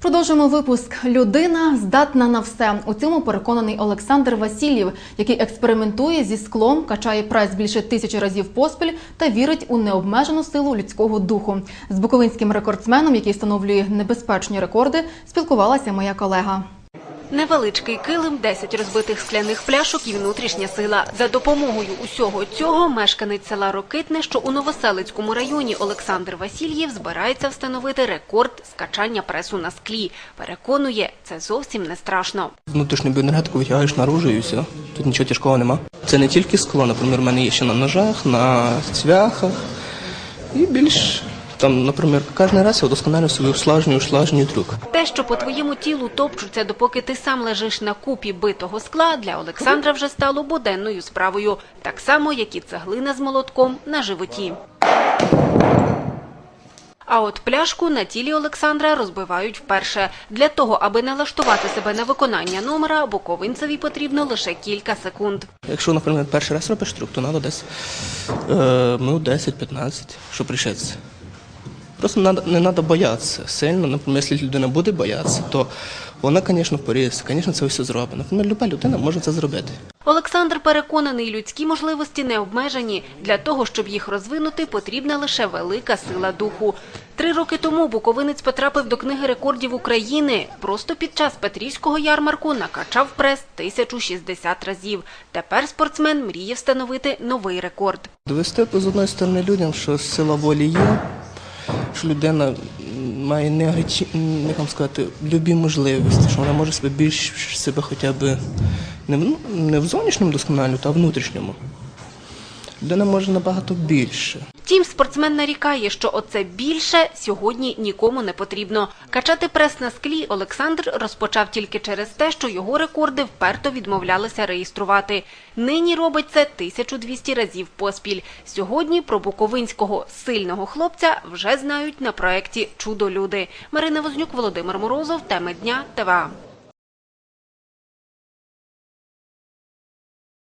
Продовжуємо випуск. Людина здатна на все. У цьому переконаний Олександр Васильєв, який експериментує зі склом, качає прес більше тисячі разів поспіль та вірить у необмежену силу людського духу. З буковинським рекордсменом, який встановлює небезпечні рекорди, спілкувалася моя колега. Невеличкий килим, 10 розбитих скляних пляшок і внутрішня сила. За допомогою усього цього мешканець села Рокитне, що у Новоселицькому районі Олександр Васильєв збирається встановити рекорд скачання пресу на склі. Переконує, це зовсім не страшно. Внутрішню біоенергетику витягаєш наружу і все. Тут нічого тяжкого нема. Це не тільки скло, наприклад, в мене є ще на ножах, на цвяхах. І більш там, наприклад, кожен раз я удосконалюю собі услажнюю, услажнюю трюк. Те, що по твоєму тілу топчуться, допоки ти сам лежиш на купі битого скла, для Олександра вже стало буденною справою. Так само, як і цеглина з молотком на животі. А от пляшку на тілі Олександра розбивають вперше. Для того, аби налаштувати себе на виконання номера, буковинцеві потрібно лише кілька секунд. Якщо, наприклад, перший раз робиш трюк, то треба десь е, минут 10-15, щоб рішитися. Просто надо, не треба боятися сильно. Наприклад, якщо людина буде боятися, то вона, звісно, порізиться, звісно, це все зробить. Наприклад, люба людина може це зробити. Олександр переконаний, людські можливості не обмежені. Для того, щоб їх розвинути, потрібна лише велика сила духу. Три роки тому буковинець потрапив до книги рекордів України. Просто під час Петрівського ярмарку накачав прес 1060 разів. Тепер спортсмен мріє встановити новий рекорд. Довести з одної сторони людям, що сила волі є, що людина має неогречі, як вам сказати, любі можливості, що вона може себе більш себе хоча б не в, ну, не в зовнішньому досконалю, а внутрішньому. Людина може набагато більше. Втім, спортсмен нарікає, що оце більше сьогодні нікому не потрібно. Качати прес на склі Олександр розпочав тільки через те, що його рекорди вперто відмовлялися реєструвати. Нині робить це 1200 разів поспіль. Сьогодні про буковинського сильного хлопця вже знають на проєкті Чудо люди. Марина Вознюк, Володимир Морозов. Теми дня ТВА.